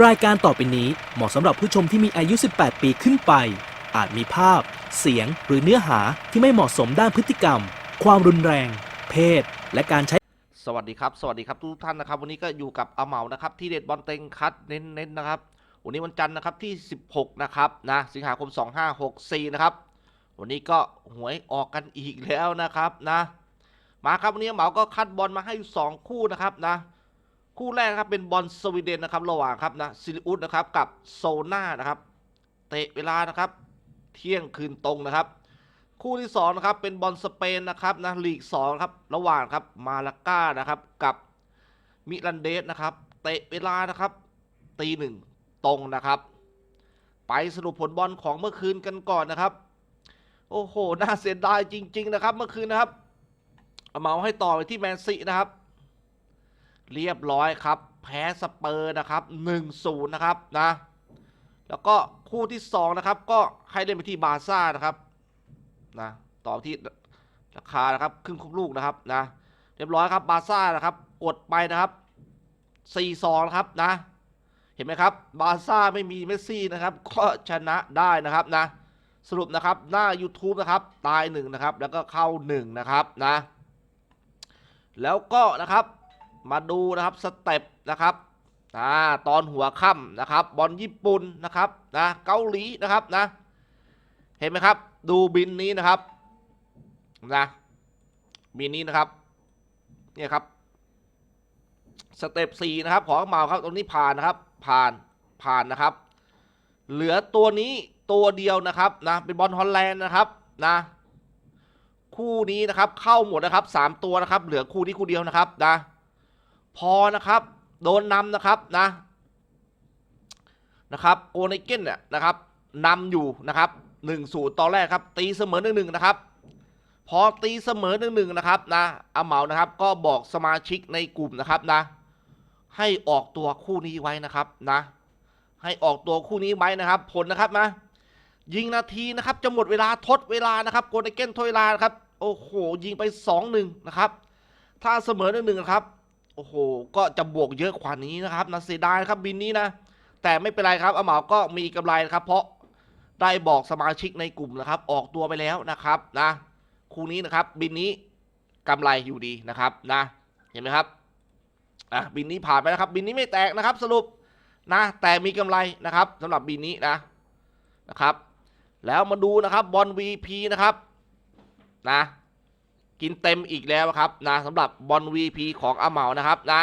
รายการต่อไปนี้เหมาะสำหรับผู้ชมที่มีอายุ 18 ปีขึ้นไป อาจมีภาพ เสียง หรือเนื้อหาที่ไม่เหมาะสมด้านพฤติกรรม ความรุนแรง เพศ และการใช้ สวัสดีครับ สวัสดีครับทุกท่านนะครับ วันนี้ก็อยู่กับอาเหมานะครับ ที่เด็ดบอลเต็งคัดเน้นๆนะครับ วันนี้วันจันทร์นะครับที่ 16 นะครับนะสิงหาคม 2564 นะครับ วันนี้ก็หวยออกกันอีกแล้วนะครับนะ มาครับวันนี้อาเหมาก็คัดบอลมาให้อยู่สองคู่นะครับนะ คู่แรกครับเป็นบอลสวีเดนนะครับระหว่างครับนะซิลิอุสนะครับกับโซน่านะครับเตะเวลานะครับ เที่ยงคืนตรงนะครับ คู่ที่2นะครับเป็นบอลสเปนนะครับนะลีก2ครับระหว่างครับมาลาก้านะครับกับมิลันเดสนะครับเตะเวลานะครับตีหนึ่งตรงนะครับ ไปสรุปผลบอลของเมื่อคืนกันก่อนนะครับ โอ้โหน่าเสียดายจริง ๆ นะครับ เมื่อคืนนะครับเอาเมาให้ต่อไปที่แมนซีนะครับ เรียบร้อยครับ แพ้สเปอร์นะครับ1-0นะครับนะแล้วก็คู่ที่สองนะครับก็ให้เล่นไปที่บาร์ซ่านะครับนะต่อที่ราคานะครับครึ่งคุกลูกนะครับนะเรียบร้อยครับบาร์ซ่านะครับกดไปนะครับ4-2นะครับนะเห็นไหมครับบาร์ซ่าไม่มีเมสซี่นะครับก็ชนะได้นะครับนะสรุปนะครับหน้า YouTube นะครับตายหนึ่งนะครับแล้วก็เข้าหนึ่งนะครับนะแล้วก็นะครับ มาดูนะครับสเต็ปนะครับอ่าตอนหัวค่ำนะครับบอลญี่ปุ่นนะครับนะเกาหลีนะครับนะเห็นไหมครับ ดูบินนี้นะครับนะบินนี้นะครับเนี่ยครับสเต็ปสี่นะครับของเมาครับตรงนี้ผ่านนะครับผ่านผ่านนะครับ เหลือตัวนี้ตัวเดียวนะครับนะเป็นบอลฮอลแลนด์นะครับนะคู่นี้นะครับเข้าหมดนะครับสามตัวนะครับ เหลือคู่นี้คู่เดียวนะครับนะ พอนะครับ โดนนำนะครับนะนะครับโอเนเกนเนี่ยนะครับนำอยู่นะครับหนึ่งศูนย์ตอนแรกครับ ตีเสมอหนึ่งหนึ่งนะครับ พอตีเสมอหนึ่งหนึ่งนะครับนะอาเหมานะครับ ก็บอกสมาชิกในกลุ่มนะครับนะ ให้ออกตัวคู่นี้ไว้นะครับนะ ให้ออกตัวคู่นี้ไว้นะครับ ผลนะครับนะยิงนาทีนะครับ จะหมดเวลาทดเวลานะครับโกลเด้นทดเวลานครับ โอ้โหยิงไปสองหนึ่งนะครับ ถ้าเสมอหนึ่งหนึ่งนะครับ โอ้โห ก็จะบวกเยอะกว่านี้นะครับนะเสียดายนะครับบินนี้นะ แต่ไม่เป็นไรครับอาเหมาก็มีกำไรนะครับ เพราะได้บอกสมาชิกในกลุ่มนะครับ ออกตัวไปแล้วนะครับนะคู่นี้นะครับ บินนี้กำไรอยู่ดีนะครับนะ เห็นไหมครับอะบินนี้ผ่านไปนะครับ บินนี้ไม่แตกนะครับ สรุปนะ แต่มีกำไรนะครับสำหรับบินนี้นะนะครับ แล้วมาดูนะครับบอล VP นะครับนะ กินเต็มอีกแล้วครับนะสำหรับบอล VP ของอาเหมานะครับนะ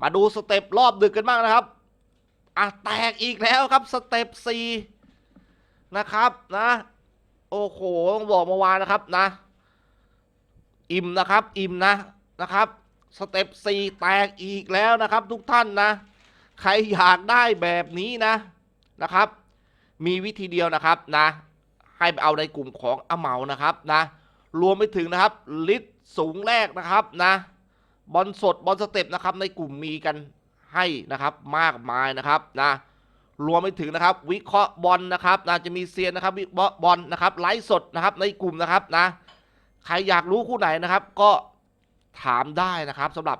มาดูสเต็ปรอบดึกกันบ้างนะครับอะแตกอีกแล้วครับสเต็ป4นะครับนะโอ้โหต้องบอกเมื่อวานนะครับนะ อิ่มนะครับ อิ่มนะนะครับสเต็ป4แตกอีกแล้วนะครับ ทุกท่านนะ ใครอยากได้แบบนี้นะนะครับ มีวิธีเดียวนะครับนะ ให้ไปเอาในกลุ่มของอาเหมานะครับนะ รวมไปถึงนะครับ ลิตรสูงแรกนะครับนะบอลสดบอลสเต็ปนะครับ ในกลุ่มมีกันให้นะครับมากมายนะครับนะรวมไปถึงนะครับ วิเคราะห์บอลนะครับนะจะมีเซียนนะครับวิเคราะห์บอลนะครับไลฟ์สดนะครับในกลุ่มนะครับนะใครอยากรู้คู่ไหนนะครับ ก็ถามได้นะครับสำหรับ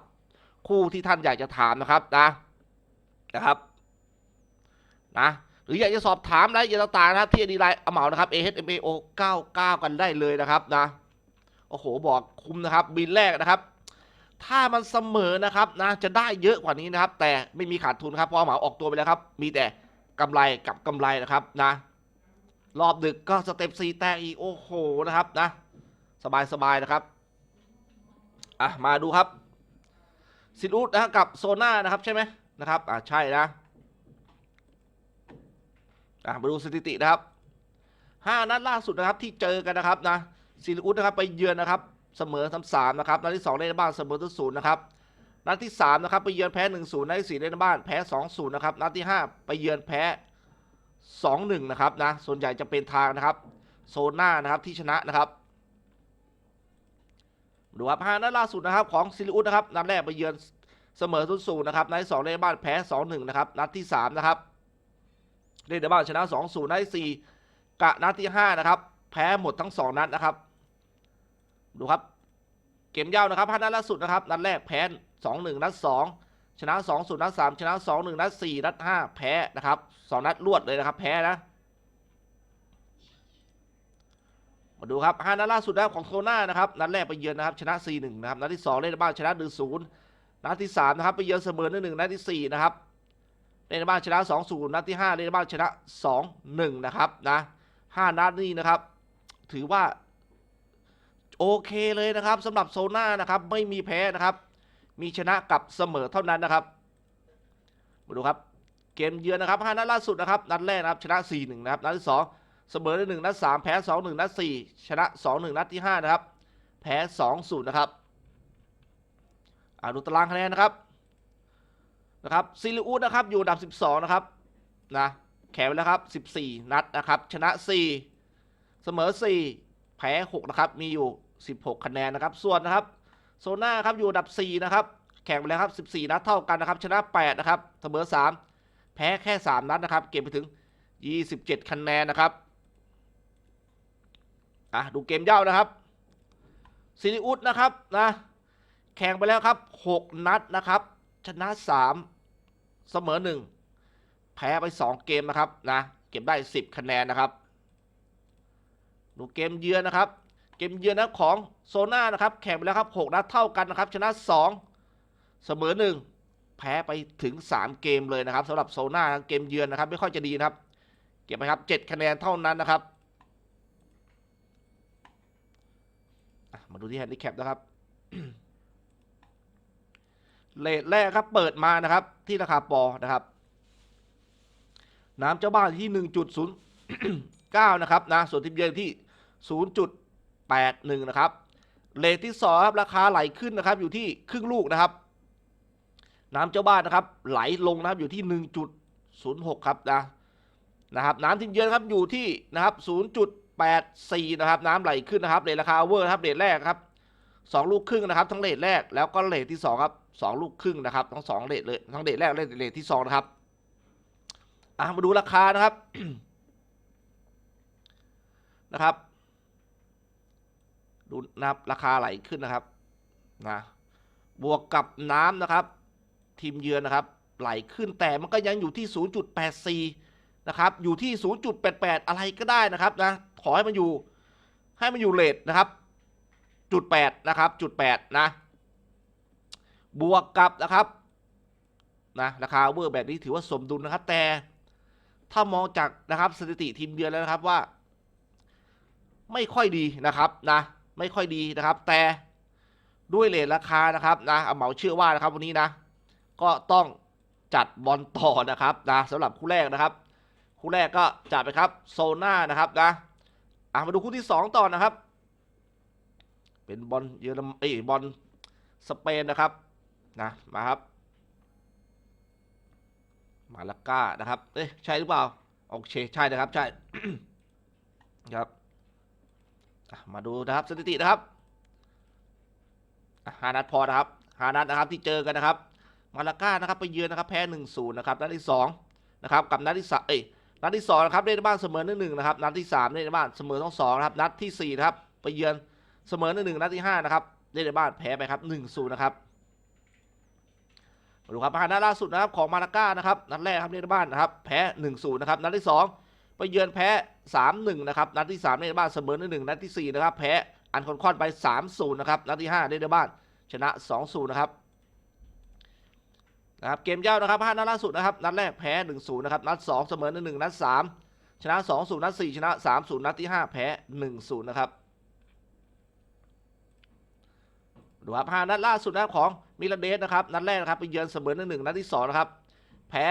คู่ที่ท่านอยากจะถามนะครับนะนะครับนะหรืออยากจะสอบถามรายละเอียดต่างๆนะครับที่ดีไลน์อเหมานะครับ a h m a o 99 กันได้เลยนะครับนะ อ้โหบอกคุ้มนะครับบินแรกนะครับ ถ้ามันเสมอนะครับนะจะได้เยอะกว่านี้นะครับ แต่ไม่มีขาดทุนครับเพราะเหมาออกตัวไปแล้วครับ มีแต่กำไรกับกำไรนะครับนะ รอบดึกก็สเต็ปซีแตกอีกโอ้โหนะครับนะ สบายสบายนะครับอะมาดูครับซิลูดนะกับโซน่านะครับใช่ไหมนะครับอะใช่นะอะมาดูสถิตินะครับห้านัดล่าสุดนะครับที่เจอกันนะครับนะ ซิลูดนะครับไปเยือนนะครับเสมอทั้งสามนะครับนัดที่สองเล่นในบ้านเสมอทั้งศูนย์นะครับนัดที่สามนะครับไปเยือนแพ้หนึ่งศูนย์นัดที่สี่เล่นในบ้านแพ้สองศูนย์นะครับนัดที่ห้าไปเยือนแพ้สองหนึ่งนะครับนะส่วนใหญ่จะเป็นทางนะครับโซน่านะครับที่ชนะนะครับดูครับห้านัดล่าสุดนะครับของซิลิอุสนะครับนัดแรกไปเยือนเสมอทุนศูนย์นะครับนัดที่สองเล่นในบ้านแพ้สองหนึ่งนะครับนัดที่สามนะครับเล่นในบ้านชนะสองศูนย์นัดที่สี่กะนัดที่ห้านะครับแพ้หมดทั้งสองนัดนะครับ ดูครับ เกมยาวนะครับห้านัดล่าสุดนะครับ นัดแรกแพ้สองหนึ่งนัดสองชนะ2 0นัด3ชนะ2 1นัด4นัด5แพ้นะครับ2นัดรวดเลยนะครับ แพ้นะมาดูครับ5นัดล่าสุดนะครับของโซน่านะครับนัดแรกไปเยือนนะครับชนะ4-1นะครับนัดที่2เล่นในบ้านชนะ1-0นัดที่3นะครับไปเยือนเสมอ1-1นัดที่4นะครับเล่นในบ้านชนะ2-0นัดที่5เล่นในบ้านชนะ2-1นะครับนะ5นัดนี้นะครับ ถือว่า โอเคเลยนะครับสำหรับโซน่านะครับไม่มีแพ้นะครับ มีชนะกับเสมอเท่านั้นนะครับมาดูครับ เกมเยือนนะครับ5นัดล่าสุดนะครับนัดแรกนะครับชนะ 4-1 นะครับนัดที่2เสมอได้1นัด3แพ้2-1นัด4ชนะ2-1นัดที่5นะครับ แพ้2-0นะครับอ่าดูตารางคะแนนนะครับนะครับซิลิอุสนะครับอยู่อันดับ 12 นะครับนะแข่งไปแล้วครับ 14 นัดนะครับ ชนะ 4 เสมอ 4 แพ้6นะครับมีอยู่ 16 คะแนนนะครับ ส่วนนะครับโซน่าครับอยู่อันดับ 4 นะครับ แข่งไปแล้วครับ 14 นัดเท่ากันนะครับ ชนะ 8 นะครับ เสมอ 3 แพ้แค่ 3 นัดนะครับ เก็บไปถึง 27 คะแนนนะครับ อะ ดูเกมเย่านะครับซิลิอุสนะครับนะ แข่งไปแล้วครับ 6 นัดนะครับ ชนะ 3 เสมอ 1 แพ้ไป 2 เกมนะครับนะ เก็บได้ 10 คะแนนนะครับ ดูเกมเยือนนะครับ เกมเยือนนะของโซน่านะครับ แข่งไปแล้วครับ6นัดเท่ากันนะครับ ชนะ 2 เสมอ 1 แพ้ไปถึง 3 เกมเลยนะครับสำหรับโซน่าเกมเยือนนะครับ ไม่ค่อยจะดีนะครับ เก็บไปครับ 7 คะแนนเท่านั้นนะครับมาดูที่แฮนดิแคปนะครับเลทแรกครับเปิดมานะครับ ที่ราคาปอนะครับ น้ำเจ้าบ้านที่ 1.09 นะครับนะส่วนทิมเยือนที่ 0.81 นะครับเลทที่2ครับราคาไหลขึ้นนะครับอยู่ที่ครึ่งลูกนะครับ น้ำเจ้าบ้านนะครับไหลลงนะครับอยู่ที่ 1.06 ครับนะนะครับน้ำทิมเยือนครับอยู่ที่นะครับ0.84 นะครับน้ำไหลขึ้นนะครับเลทราคาเวอร์นะครับเลทแรกครับสองลูกครึ่งนะครับ ทั้งเลทแรกแล้วก็เลทที่สองครับสองลูกครึ่งนะครับทั้งสองเลทเลยทั้งเลทแรกและเลทที่สองนะครับอะมาดูราคานะครับนะครับ ดูนะครับราคาไหลขึ้นนะครับนะบวกกับน้ำนะครับ ทีมเยือนนะครับ ไหลขึ้นแต่มันก็ยังอยู่ที่ 0.84 นะครับ อยู่ที่ 0.88 อะไรก็ได้นะครับนะขอให้มันอยู่ให้มันอยู่เลทนะครับจุดแปดนะครับจุดแปดนะบวกกับนะครับนะราคาเวอร์แบบนี้ถือว่าสมดุลนะครับ แต่ถ้ามองจากนะครับสถิติทีมเยือนแล้วนะครับว่า ไม่ค่อยดีนะครับนะ ไม่ค่อยดีนะครับ แต่ด้วยเลทราคานะครับนะเอาเหมาเชื่อว่านะครับวันนี้นะ ก็ต้องจัดบอลต่อนะครับนะสำหรับคู่แรกนะครับ คู่แรกก็จัดไปครับโซน่านะครับนะอะมาดูคู่ที่ 2 ต่อนะครับ เป็นบอลเยอรมนเอ้บอลสเปนนะครับนะมาครับ มาลาก้านะครับเอ๊ะใช่หรือเปล่าโอเคใช่นะครับใช่ครับ มาดูนะครับสถิตินะครับอะห้านัดพอนะครับห้านัดนะครับที่เจอกันนะครับ มาลาก้านะครับไปเยือนนะครับแพ้หนึ่งศูนย์นะครับนัดที่สองนะครับกับนัดที่สามเอ้ยนัดที่สองนะครับเล่นในบ้านเสมอหนึ่งหนึ่งนะครับนัดที่สามเล่นในบ้านเสมอทั้งสองนะครับนัดที่สี่นะครับไปเยือนเสมอหนึ่งหนึ่งนัดที่ห้านะครับเล่นในบ้านแพ้ไปครับหนึ่งศูนย์นะครับมาดูครับนัดล่าสุดนะครับของมาลาก้านะครับนัดแรกครับเล่นในบ้านนะครับแพ้หนึ่งศูนย์นะครับนัดที่สอง ไปเยือนแพ้สามหนึ่งนะครับ นัดที่สามในบ้านเสมอหนึ่งหนึ่งนัดที่สี่นะครับ แพ้อันคอนคอนไปสามศูนย์นะครับ นัดที่ห้าในบ้าน ชนะสองศูนย์นะครับนะครับ เกมเย้านะครับห้านัดล่าสุดนะครับ นัดแรกแพ้หนึ่งศูนย์นะครับ นัดสองเสมอหนึ่งหนึ่งนัดสามชนะสองศูนย์นัดสี่ชนะสามศูนย์นัดที่ห้าแพ้หนึ่งศูนย์นะครับดูครับห้านัดล่าสุดนะครับของมิลานเดสนะครับ นัดแรกนะครับไปเยือนเสมอหนึ่งหนึ่งนัดที่สองนะครับ แพ้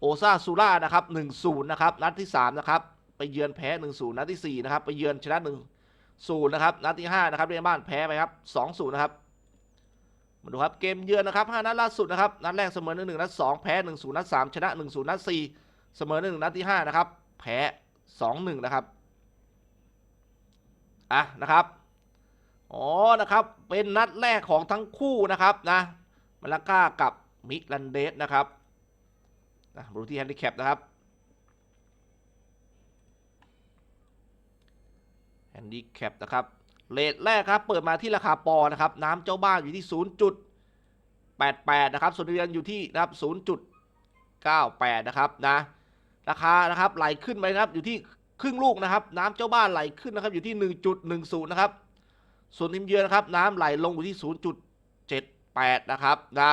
โอซาซูร่านะครับหนึ่งศูนย์นะครับนัดที่สามนะครับไปเยือนแพ้หนึ่งศูนย์นัดที่สี่นะครับไปเยือนชนะหนึ่งศูนย์นะครับนัดที่ห้านะครับเรียนบ้านแพ้ไปครับสองศูนย์นะครับมาดูครับเกมเยือนนะครับห้านัดล่าสุดนะครับนัดแรกเสมอหนึ่งหนึ่งนัดสองแพ้หนึ่งศูนย์นัดสามชนะหนึ่งศูนย์นัดสี่เสมอหนึ่งนัดที่ห้านะครับแพ้สองหนึ่งนะครับอะนะครับอ๋อนะครับเป็นนัดแรกของทั้งคู่นะครับนะมาลาก้ากับมิลันเดสนะครับ นะมาดูที่แฮนดิแคปนะครับแฮนดิแคปนะครับเลทแรกครับ เปิดมาที่ราคาปอนะครับ น้ำเจ้าบ้านอยู่ที่0จุด0.88 นะครับ ส่วนเดือนอยู่ที่นะครับ 0.98 นะครับนะราคานะครับไหลขึ้นไปนะครับอยู่ที่ครึ่งลูกนะครับ น้ำเจ้าบ้านไหลขึ้นนะครับอยู่ที่ 1.10 นะครับ ส่วนทีมเยือนนะครับ น้ำไหลลงอยู่ที่ 0.78 นะครับนะ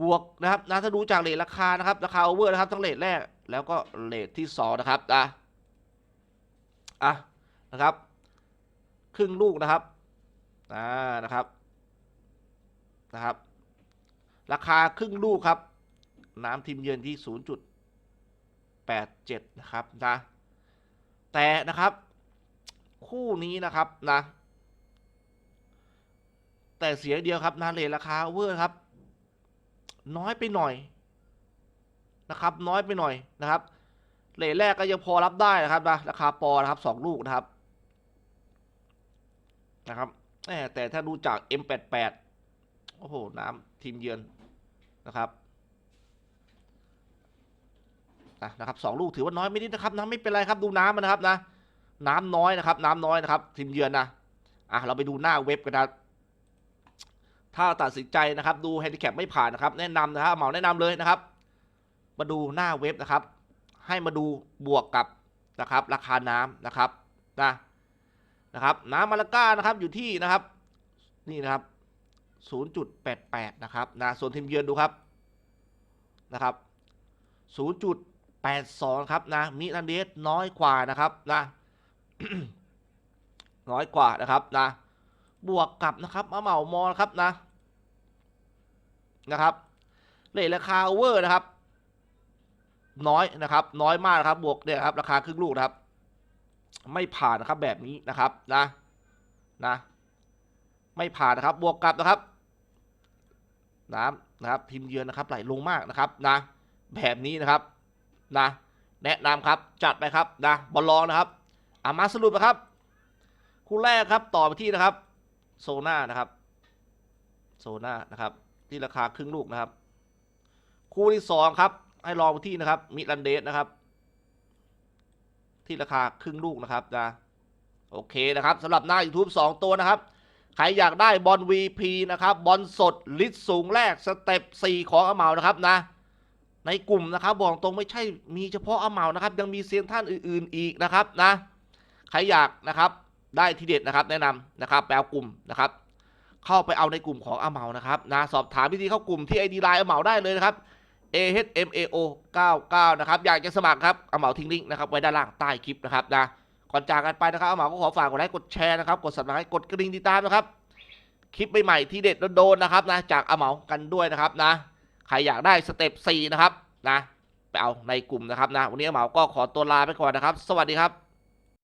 บวกนะครับนะถ้าดูจากเลทราคานะครับราคาโอเวอร์นะครับทั้งเลทแรกแล้วก็เลทที่สองนะครับนะอะนะครับ ครึ่งลูกนะครับอ่านะครับนะครับ ราคาครึ่งลูกครับ น้ำทีมเยือนที่ 0.87 นะครับนะแต่นะครับ คู่นี้นะครับนะแต่เสียเดียวครับนาเลทราคาโอเวอร์ครับ น้อยไปหน่อยนะครับ น้อยไปหน่อยนะครับเลทแรกก็ยังพอรับได้นะครับนะราคาปอนะครับสองลูกนะครับนะครับแหมแต่ถ้าดูจาก M88 โอ้โห น้ำทีมเยือนนะครับนะนะครับสองลูกถือว่าน้อยไม่นิดนะครับน้ำไม่เป็นไรครับดูน้ำมันนะครับนะ น้ำน้อยนะครับ น้ำน้อยนะครับ ทีมเยือนนะอะเราไปดูหน้าเว็บกันนะ ถ้าตัดสินใจนะครับ ดูแฮนดิแคปไม่ผ่านนะครับ แนะนำนะครับเหมาแนะนำเลยนะครับ มาดูหน้าเว็บนะครับ ให้มาดูบวกกับนะครับ ราคาน้ำนะครับนะนะครับ น้ำมาลาก้านะครับอยู่ที่นะครับ นี่นะครับ 0.88 นะครับนะส่วนทีมเยือนดูครับนะครับ 0.82 ครับนะมิลันเดสน้อยกว่านะครับนะน้อยกว่านะครับนะบวกกับนะครับมะเหมามอนะครับนะ นะครับเลทราคาโอเวอร์นะครับ น้อยนะครับ น้อยมากนะครับบวกเนี่ยครับราคาครึ่งลูกนะครับ ไม่ผ่านนะครับแบบนี้นะครับนะนะ ไม่ผ่านนะครับ บวกกับนะครับ น้ำนะครับพิมพ์เยือนนะครับ ไหลลงมากนะครับนะ แบบนี้นะครับนะแนะนำครับจัดไปครับนะบอลลองนะครับอามาสรุปนะครับ คู่แรกครับต่อไปที่นะครับ โซน่านะครับ โซน่านะครับ ที่ราคาครึ่งลูกนะครับ คู่ที่สองครับ ให้ลองที่นะครับมิลันเดสนะครับ ที่ราคาครึ่งลูกนะครับนะโอเคนะครับสำหรับหน้า YouTube 2 ตัวนะครับ ใครอยากได้บอล VP นะครับบอลสดลิตรสูงแรกสเต็ป4ของอเมานะครับนะ ในกลุ่มนะครับ บอกตรงไม่ใช่มีเฉพาะอเมานะครับ ยังมีเซียนท่านอื่น ๆอีกนะครับนะ ใครอยากนะครับได้ทีเด็ดนะครับ แนะนำนะครับแปลกลุ่มนะครับ เข้าไปเอาในกลุ่มของอาเหมานะครับนะสอบถามวิธีเข้ากลุ่มที่ ID Line อาเหมาได้เลยนะครับ A H M A O 99นะครับอยากจะสมัครครับอาเหมาทิ้งลิงก์นะครับไว้ด้านล่างใต้คลิปนะครับนะก่อนจากกันไปนะครับอาเหมาก็ขอฝากกดไลค์กดแชร์นะครับกด subscribe กดกระดิ่งติดตามนะครับคลิปใหม่ๆที่เด็ดโดนๆนะครับนะจากอาเหมากันด้วยนะครับนะใครอยากได้สเต็ป4นะครับนะไปเอาในกลุ่มนะครับนะวันนี้อาเหมาก็ขอตัวลาไปก่อนนะครับ สวัสดีครับ